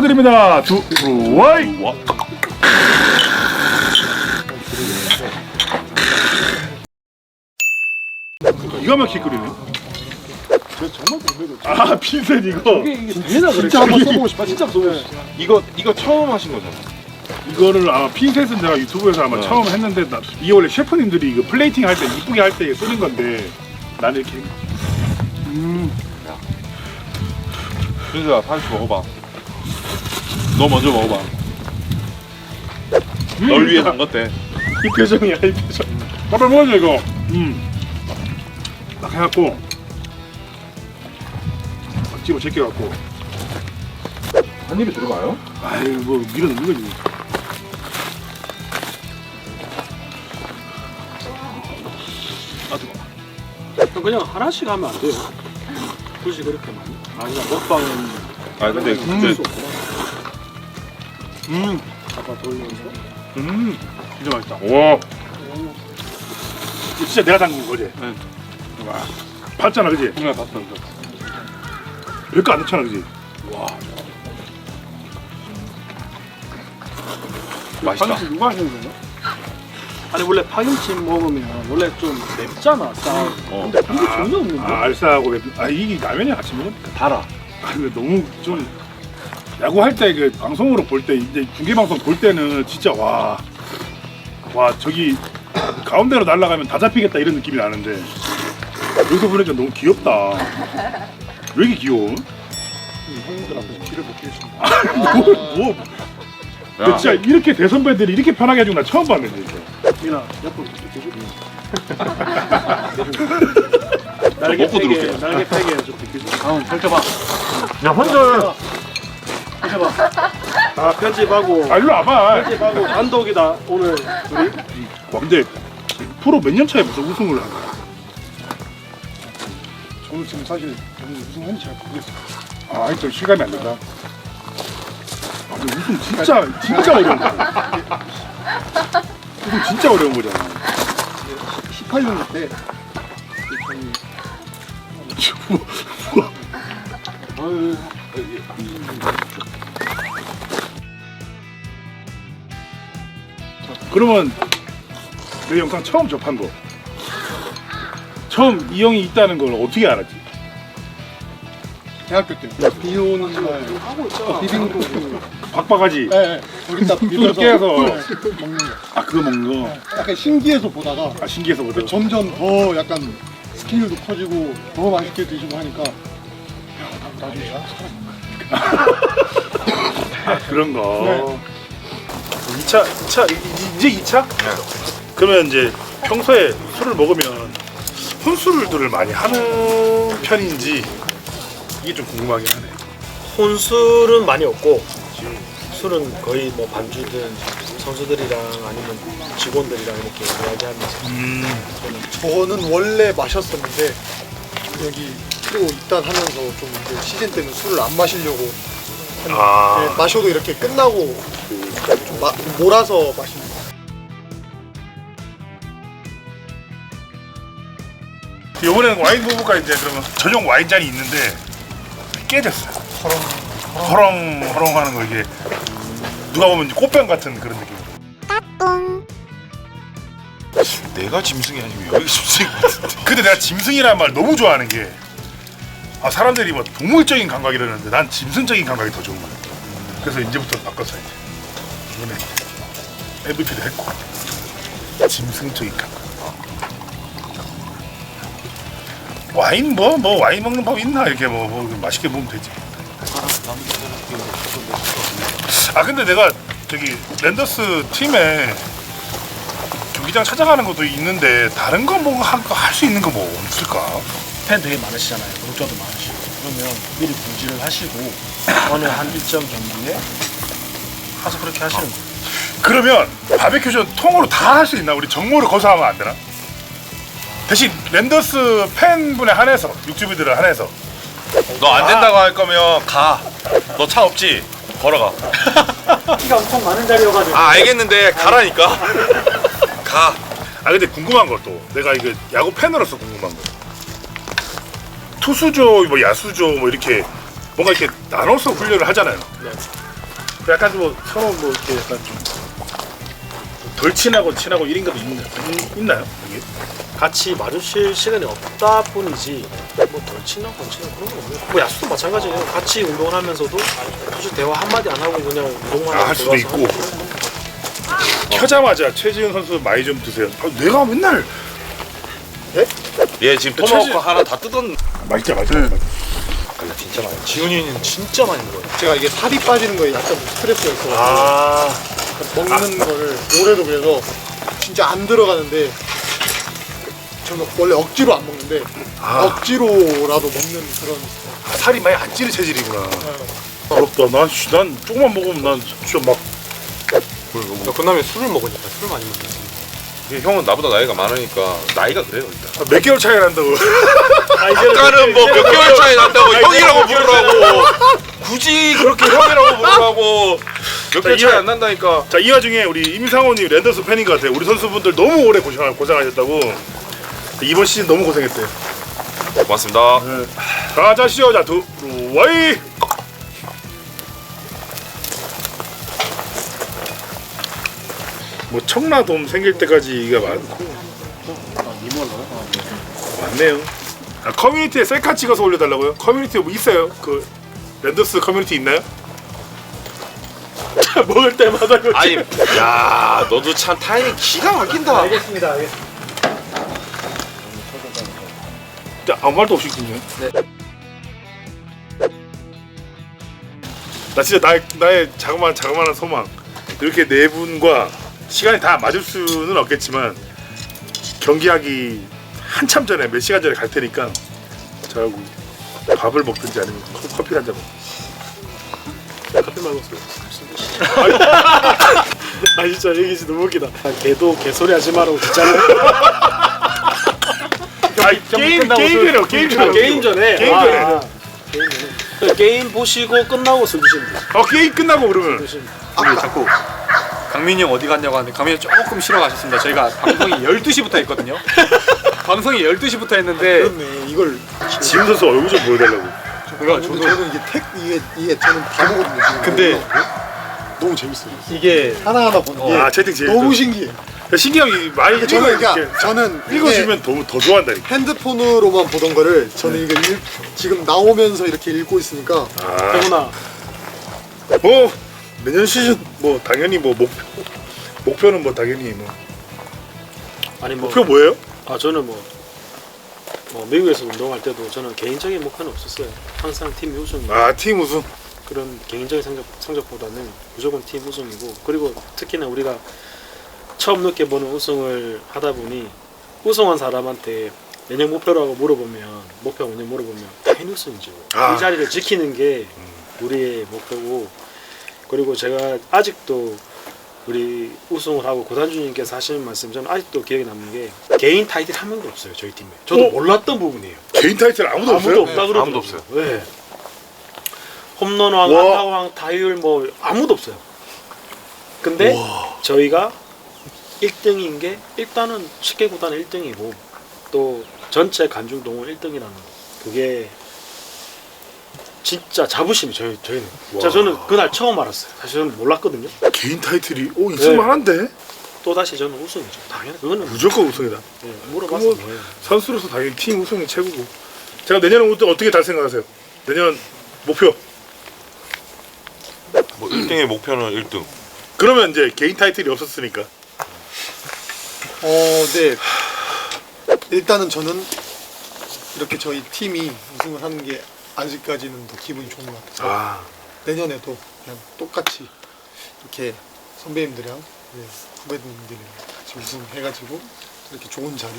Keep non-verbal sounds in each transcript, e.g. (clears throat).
축하드립니다. 두 프로와이. 와. 기가 막히게 끓이네. 정말 궁금해요. 아 핀셋 이거. 진짜 진짜 한번 써보고 싶어. 진짜 써보고 싶어. 이거 이거 처음 하신 거잖아. 이거를 아마 핀셋은 제가 유튜브에서 아마 네. 처음 했는데 나, 이게 원래 셰프님들이 이거 플레이팅 할 때 이쁘게 할 때 쓰는 건데 나는 이렇게 준수야 다시 먹어봐. 너 먼저 먹어봐. 널 위해 한 건데. 이 표정이야 이 표정. 빨리 먹어줘 이거. 음. 딱 해갖고 막 집어 제껴갖고. 한 입에 들어가요? 아이 뭐 밀어넣는 거지. 아 뜨거. 그냥 하나씩 하면 안 돼요. 굳이 그렇게 많이. 아니야 먹방은 아 근데 음. 근데 음. 잡아 돌려서. 음. 진짜 맛있다. 와. 이거 진짜 내가 담근 거지. 네. 와. 봤잖아 그지? 정말 봤어. 별거 안 넣잖아 그지? 맛있다. 누가 하시는 거예요? 아니 원래 파김치 먹으면 원래 좀 맵잖아 쌀. 어. 근데 이게 전혀 없는데. 아 알싸하고 맵- 아 이게 라면이랑 같이 먹으면 달아. 아 근데 너무 좀 야구 할 때 그 방송으로 볼 때 이제 중계 방송 볼 때는 진짜 와. 와 저기 가운데로 날아가면 다 잡히겠다 이런 느낌이 나는데 여기서 보니까 너무 귀엽다. 왜 이렇게 귀여워? 형님들 앞에서 길을 못 끼겠습니다. 뭐, 뭐 근데 진짜 이렇게 대선배들이 이렇게 편하게 해주는 나 처음 봤는데 진짜. 미나 옆으로. 저 날개 먹고 빼게. 날개 빼게 좀 비켜줘. 아 펼쳐봐. 야 혼자. 해봐. 아 편집하고 아 일로 와봐. 편집하고 단독이다 오늘. 와 근데 프로 몇 년 차에 무슨 우승을 한 거야? 저는 지금 사실 저는 우승한지 잘 모르겠어요. 아 아직도 실감이 안 난다. 아 근데 우승 진짜 진짜 어려운 거야. 우승 진짜 어려운 거잖아. 18년 때 (laughs) 우와. 그러면 내 영상 처음 접한 거 처음 이 형이 있다는 걸 어떻게 알았지? 대학교 때 비 오는 날 하고 있잖아. 비빔국. 박바가지 예, 예. 거기다 술 비벼서 깨서. 네, 먹는 거. 아 그거 먹는 거? 약간 신기해서 보다가 아 신기해서 보다 점점 더 약간 스케일도 커지고 더 맛있게 드시고 하니까 야, 나- 나도 (laughs) 아 그런 거 네. 2차 2차 이제 2차? 그러면 이제 평소에 술을 먹으면 혼술들을 많이 하는 편인지 이게 좀 궁금하긴 하네 혼술은 많이 없고 술은 거의 뭐 반주든 선수들이랑 아니면 직원들이랑 이렇게 이야기하면서 음 저는 원래 마셨었는데 여기 또 입단 하면서 좀 이제 시즌 때는 술을 안 마시려고 한- 아. 네, 마셔도 이렇게 끝나고 좀 마- 몰아서 마시는 거 이번에는 와인 부부가 이제 그러면 전용 와인 잔이 있는데 깨졌어요. 허렁 허렁 허렁 하는 거 이게 누가 보면 이제 꽃병 같은 그런 느낌. 내가 짐승이 아니고 여기 짐승인 것 같은데. (laughs) 근데 내가 짐승이라는 말 너무 좋아하는 게 아, 사람들이 뭐 동물적인 감각 이러는데 난 짐승적인 감각이 더 좋은 거야 그래서 이제부터 바꿨어 이제 이번에 MVP도 했고 짐승적인 감각 와인 뭐 뭐 와인 먹는 법 있나 이렇게 뭐, 뭐 맛있게 먹으면 되지. 아 근데 내가 저기 랜더스 팀에 경기장 찾아가는 것도 있는데 다른 거뭐할수 있는 거 뭐 없을까? 팬 되게 많으시잖아요. 구독자도 많으시고 그러면 미리 공지를 하시고 어느 한 일정 경기에 가서 그렇게 하시는 거예요. 그러면 바베큐전 통으로 다 할 수 있나? 우리 정모를 거서하면 안 되나? 대신 랜더스 팬분에 한해서 육주비들을 한해서 너 안 된다고 할 거면 가. 너 차 없지? 걸어가. (laughs) 키가 엄청 많은 자리여가지고 아 알겠는데 가라니까. (laughs) 가. 아 근데 궁금한 것도 내가 이거 야구 팬으로서 궁금한 거 투수조 뭐 야수조 뭐 이렇게 뭔가 이렇게 나눠서 훈련을 하잖아요 그 약간 좀 서로 뭐 이렇게 약간 좀덜 친하고 친하고 이런 것도 있, 있, 있나요? 이게? 같이 마주칠 시간이 없다 뿐이지 뭐덜 친하고 안 친하고 그런 거 없네요. 뭐 야수도 마찬가지예요. 같이 운동을 하면서도 사실 대화 한마디 안 하고 그냥 운동만 아, 하고 할 수도 들어가서 있고. 켜자마자 최지은 선수 많이 좀 드세요. 아, 내가 맨날 얘 지금 최지- 토마호크 하나 다 뜯었. 맛있다 맛있다. 진짜 많이. 지훈이는 진짜 많이 먹어요. 제가 이게 살이 빠지는 거에 약간 스트레스가 있어요. 아 먹는 거를 올해도 그래서 진짜 안 들어가는데 저는 원래 억지로 안 먹는데 아. 억지로라도 먹는 그런 살이 많이 안 찌는 체질이구나. 부럽다. 난, 씨, 난 조금만 먹으면 난 진짜 막 그다음에 술을 먹으니까 술 많이 먹어요. 이게 형은 나보다 나이가 많으니까 나이가 그래요 일단. 몇 개월 차이 난다고. 아까는 뭐 몇 개월 차이 난다고 형이라고 부르라고. 굳이 그렇게 형이라고 부르라고 몇 개월 차이 안 난다니까. 자, 이 와중에 우리 임상호님 랜더스 팬인 것 같아요. 우리 선수분들 너무 오래 고생, 고생하셨다고. 이번 시즌 너무 고생했대요. 고맙습니다. 자, 자시죠. 자, 두루와이. 뭐 청라돔 생길 때까지 이가 많고 많네요. 아, 커뮤니티에 셀카 찍어서 올려달라고요? 커뮤니티 뭐 있어요? 그 랜더스 커뮤니티 있나요? (laughs) 먹을 때마다 그 아니, 야, 너도 참 타이밍 기가 막힌다. 알겠습니다. 알겠습니다. 진짜 아무 말도 없이 그냥. 나 진짜 나의, 나의 자그마한 자그마한 소망 이렇게 네 분과 시간이 다 맞을 수는 없겠지만 경기하기 한참 전에 몇 시간 전에 갈 테니까 저하고 밥을 먹든지 아니면 커- 커피 한잔 먹. 커피 말고 술. 아 진짜 얘기 진짜 너무 웃기다. 아, 걔도 개소리 하지 말라고 진짜로. 아 게임 게임 전에 게임 전에 게임 전에. 게임 아, 전에. 아, 게임 전에. 그 게임 보시고 끝나고 술 드시면 돼요. 어 게임 끝나고 그러면 드시면 돼요. 우리 자꾸 강민이 형 어디 갔냐고 하는데 강민이 형 조금 쉬러 가셨습니다. 저희가 방송이 (laughs) 12시부터 했거든요. 방송이 12시부터 했는데 그렇네 이걸 지훈 선수 얼굴 좀 보여달라고. 그러니까 저도 저는 이게 택 이게 이게 저는 다 먹거든요 지금 근데 너무 재밌어요 이게 하나 하나 보는 게 아 채팅 너무 신기해 신기하게 많이 저는 읽어- 그러니까 이렇게 저는 이게 읽어주면 더, 더 좋아한다니까. 핸드폰으로만 보던 거를 저는 이게 읽, 지금 나오면서 이렇게 읽고 있으니까 아. 태훈아 뭐 내년 시즌 뭐 당연히 뭐 목표 목표는 뭐 당연히 뭐 아니 뭐 목표 뭐예요? 아 저는 뭐, 뭐 미국에서 운동할 때도 저는 개인적인 목표는 없었어요. 항상 팀 우승 아 팀 우승. 그런 개인적인 성적, 성적보다는 무조건 팀 우승이고 그리고 특히나 우리가 처음 느껴보는 우승을 하다 보니 우승한 사람한테 내년 목표라고 물어보면 목표가 뭐냐 물어보면 당연히 우승이죠. 아. 이 자리를 지키는 게 우리의 목표고 그리고 제가 아직도 우리 우승을 하고 고단주님께서 하시는 말씀 저는 아직도 기억에 남는 게 개인 타이틀 한 명도 없어요 저희 팀에 저도 어? 몰랐던 부분이에요 개인 타이틀 아무도, 없어요? 아무도 없다 그러더라고요 아무도 없어요. 네. 홈런왕, 와. 안타왕, 타율 뭐 아무도 없어요 근데 저희가 1등인 게 일단은 10개 구단 1등이고 또 전체 간중 동원 1등이라는 거 그게 진짜 자부심이 저희 저희는. 자 저는 그날 처음 알았어요. 사실 저는 몰랐거든요. 개인 타이틀이 오 있을만한데 또 다시 저는 우승이죠. 당연히 그거는 무조건 우승이다. 네, 물어봤어요. 그거 선수로서 당연히 팀 우승이 최고고. 제가 내년은 어떻게, 어떻게 잘 생각하세요? 내년 목표. 뭐 1등의 목표는 1등. 그러면 이제 개인 타이틀이 없었으니까. 어, 네. 일단은 저는 이렇게 저희 팀이 우승을 하는 게 아직까지는 더 기분이 좋은 것 같아서 아 내년에도 그냥 똑같이 이렇게 선배님들이랑 네, 후배님들이랑 같이 우승해가지고 이렇게 좋은 자리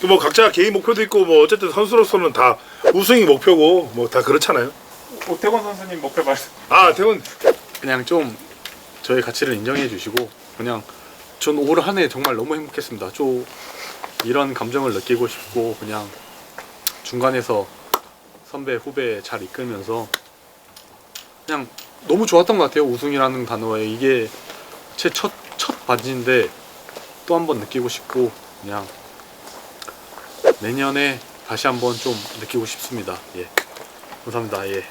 그 뭐 각자 개인 목표도 있고 뭐 어쨌든 선수로서는 다 우승이 목표고 뭐 다 그렇잖아요. 오태권 선수님 목표 말씀. 아 대원 그냥 좀 저의 가치를 인정해 주시고 그냥 전 올 한 해 정말 너무 행복했습니다. 좀 이런 감정을 느끼고 싶고 그냥 중간에서 선배 후배 잘 이끌면서 그냥 너무 좋았던 것 같아요. 우승이라는 단어에 이게 제 첫 첫 반지인데 또 한 번 느끼고 싶고 그냥 내년에 다시 한번 좀 느끼고 싶습니다. 예. 감사합니다. 예.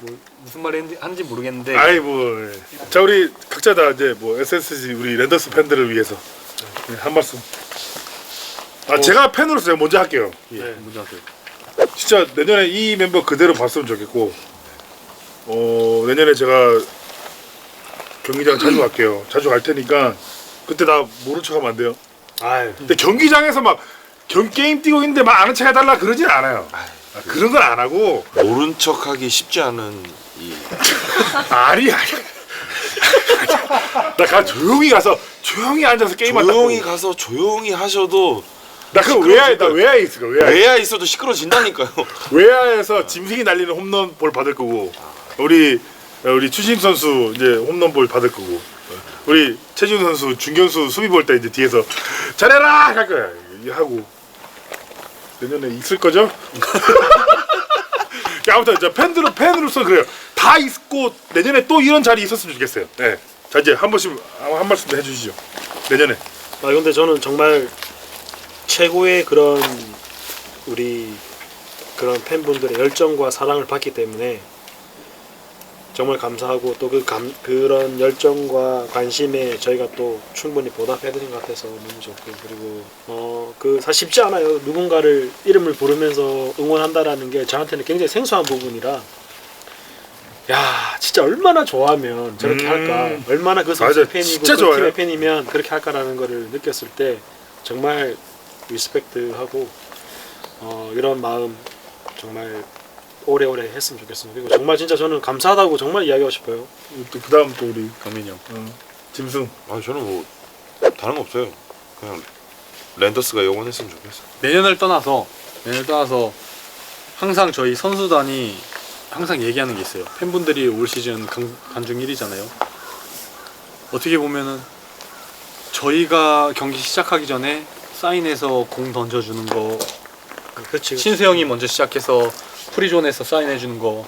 뭐 무슨 했는지- 하는지 모르겠는데 아이 뭐자 우리 각자 다 이제 뭐 SSG 우리 랜더스 팬들을 위해서 네, 한 말씀. 아 제가 팬으로서 제가 먼저 할게요. 예, 네. 먼저 하세요. 진짜 내년에 이 멤버 그대로 봤으면 좋겠고 어 내년에 제가 경기장 자주 갈게요. 자주 갈 테니까 그때 나 모른 척하면 안 돼요. 아유 근데 경기장에서 막 경 게임 뛰고 있는데 막 아는 척 해달라 그러진 않아요. 아, 그런 건 안 하고 모른 척하기 쉽지 않은 이 (laughs) 아니 아니. 나가 조용히 가서 조용히 앉아서 게임한다. 조용히 가서 조용히 하셔도 나 그거 외야에 나 외야에 있을 거야. 외야에. 외야 있어도 시끄러진다니까요. (laughs) 외야에서 짐승이 날리는 홈런 볼 받을 거고 우리 우리 추심 선수 이제 홈런 볼 받을 거고 우리 최준 선수 중견수 수비 볼 때 이제 뒤에서 잘해라 할 거야 이 하고 내년에 있을 거죠? 야, (laughs) 아무튼 저 팬들은 팬으로서 그래요. 다 있고 내년에 또 이런 자리 있었으면 좋겠어요. 네. 자 이제 한 번씩 한 말씀 더 해주시죠. 내년에. 아 근데 저는 정말 최고의 그런 우리 그런 팬분들의 열정과 사랑을 받기 때문에 정말 감사하고 또 그 감 그런 열정과 관심에 저희가 또 충분히 보답해드린 것 같아서 너무 좋고 그리고 어 그 사실 쉽지 않아요 누군가를 이름을 부르면서 응원한다라는 게 저한테는 굉장히 생소한 부분이라 야 진짜 얼마나 좋아하면 저렇게 음. 할까 얼마나 그 선수 팬이고 그 좋아요. 팀의 팬이면 그렇게 할까라는 거를 느꼈을 때 정말 리스펙트하고 어, 이런 마음 정말 오래오래 했으면 좋겠습니다. 그리고 정말 진짜 저는 감사하다고 정말 이야기하고 싶어요. 또 그다음 또 우리 경민이 형. 어, 짐승. 아 저는 뭐 다른 거 없어요. 그냥 랜더스가 영원했으면 좋겠어요. 내년을 떠나서 내년을 떠나서 항상 저희 선수단이 항상 얘기하는 게 있어요. 팬분들이 올 시즌 간, 간중 1위잖아요. 어떻게 보면은 저희가 경기 시작하기 전에 사인해서 공 던져주는 거 그렇지. 신수 형이 먼저 시작해서 프리존에서 사인해 주는 거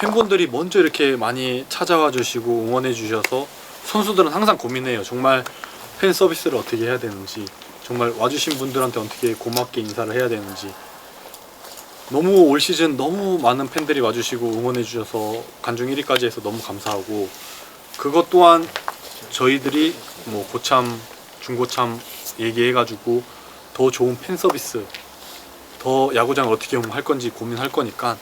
팬분들이 먼저 이렇게 많이 찾아와 주시고 응원해 주셔서 선수들은 항상 고민해요. 정말 팬 서비스를 어떻게 해야 되는지 정말 와주신 분들한테 어떻게 고맙게 인사를 해야 되는지 너무 올 시즌 너무 많은 팬들이 와주시고 응원해 주셔서 간중 1위까지 해서 너무 감사하고 그것 또한 저희들이 뭐 고참 중고참 얘기해가지고 더 좋은 팬 서비스 더 야구장을 어떻게 할 건지 고민할 거니까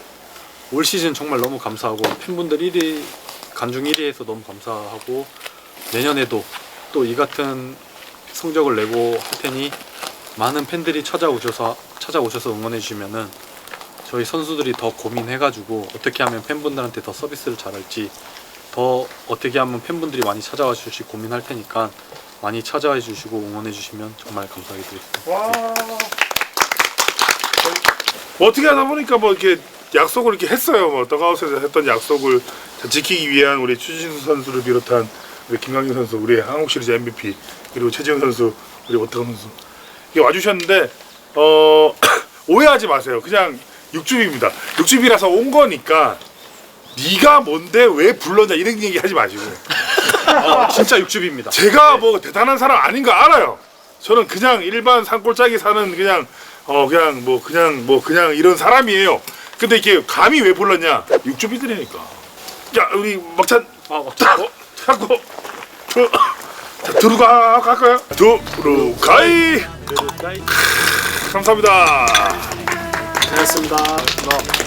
올 시즌 정말 너무 감사하고 팬분들 1위 간중 1위에서 너무 감사하고 내년에도 또 이 같은 성적을 내고 할 테니 많은 팬들이 찾아오셔서 찾아오셔서 응원해 주시면은 저희 선수들이 더 고민해가지고 어떻게 하면 팬분들한테 더 서비스를 잘할지 더 어떻게 하면 팬분들이 많이 찾아와 주시 고민할 테니까 많이 찾아와 주시고 응원해 주시면 정말 감사하게 드리겠습니다. 와. 뭐 어떻게 하다 보니까 뭐 이렇게 약속을 이렇게 했어요. 뭐 더가웃에서 했던 약속을 지키기 위한 우리 추진수 선수를 비롯한 우리 김강민 선수, 우리 한국 시리즈 MVP 그리고 최지영 선수, 우리 오태근 선수 이게 와주셨는데 어 (clears throat) 오해하지 마세요. 그냥 육즙입니다. 육즙이라서 온 거니까 네가 뭔데 왜 불렀냐 이런 얘기 하지 마시고 진짜 육즙입니다. 제가 뭐 대단한 사람 아닌 거 알아요. 저는 그냥 일반 산골짜기 사는 그냥 어 그냥 뭐 그냥 뭐 그냥 이런 사람이에요. 근데 이게 감히 왜 불렀냐? 육주비들이니까. 야 우리 막찬 아, 어, 자꾸 저, 자 들어가 갈까요? 들어가이 감사합니다. 고맙습니다.